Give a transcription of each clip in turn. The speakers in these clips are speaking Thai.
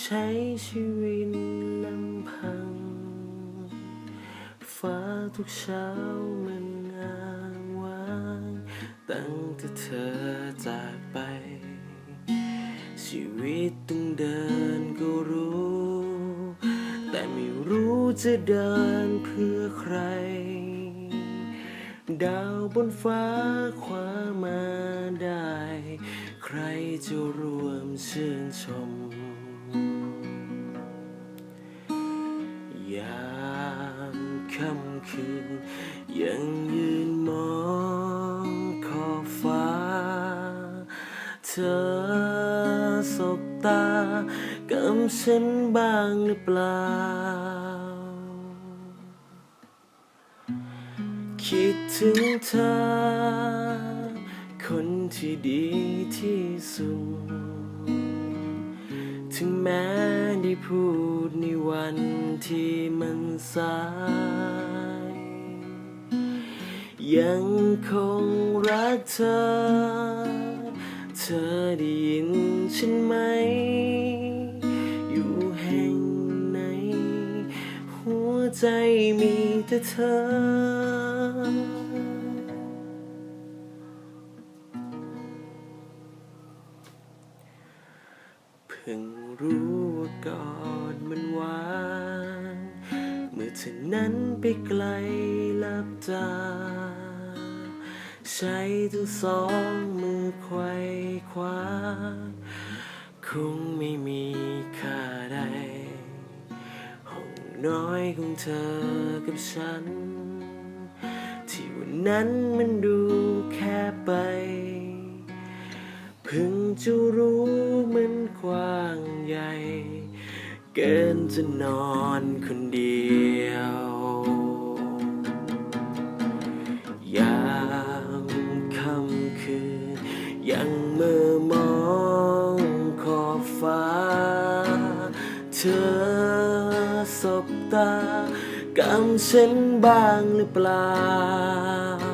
ใช้ชีวิตลำพัง ฟ้าทุกเช้ามันอ้างว้าง ตั้งแต่เธอจากไป ชีวิตต้องเดินก็รู้ แต่ไม่รู้จะเดินเพื่อใคร ดาวบนฟ้าคว้ามาได้ ใครจะร่วมชื่นชม ค่ำคืน ยังยืนมองขอบฟ้า เธอสบตากับฉันบ้างหรือเปล่า คิดถึงเธอ คนที่ดีที่สุดถึงแม้ พูดในวันที่มันสาย ยังคงรักเธอ เธอได้ยินฉันไหม อยู่แห่งไหน หัวใจมีแต่เธอ พิ่งรู้ว่ากอดมันหวานเมื่อเธอนั้นไปไกลลับตา ใช้ทั้งสองมือไขว้คว้า คงไม่มีค่าใดห้องน้อยของเธอกับฉัน ที่วันนั้นมันดูแค่ไป พิ่งจะรู้มันกว้างใหญ่ เกินจะนอนคนเดียว ยามค่ำคืน ยังเมื่อมองขอบฟ้า เธอสบตากับฉันบ้างหรือเปล่า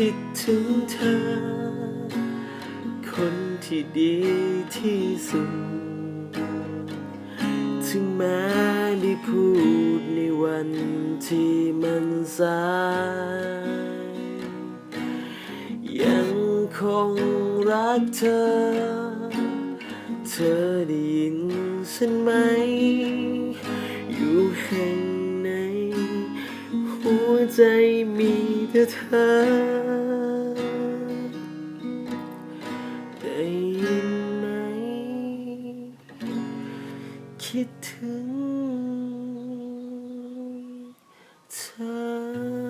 คิดถึงเธอ คนที่ดีที่สุด ถึงแม้ได้พูดในวันที่มันสาย ยังคงรักเธอ เธอได้ยินฉันไหม อยู่แห่ง วใจมีแต่เธอได้ยินไหม คิดถึงเธอ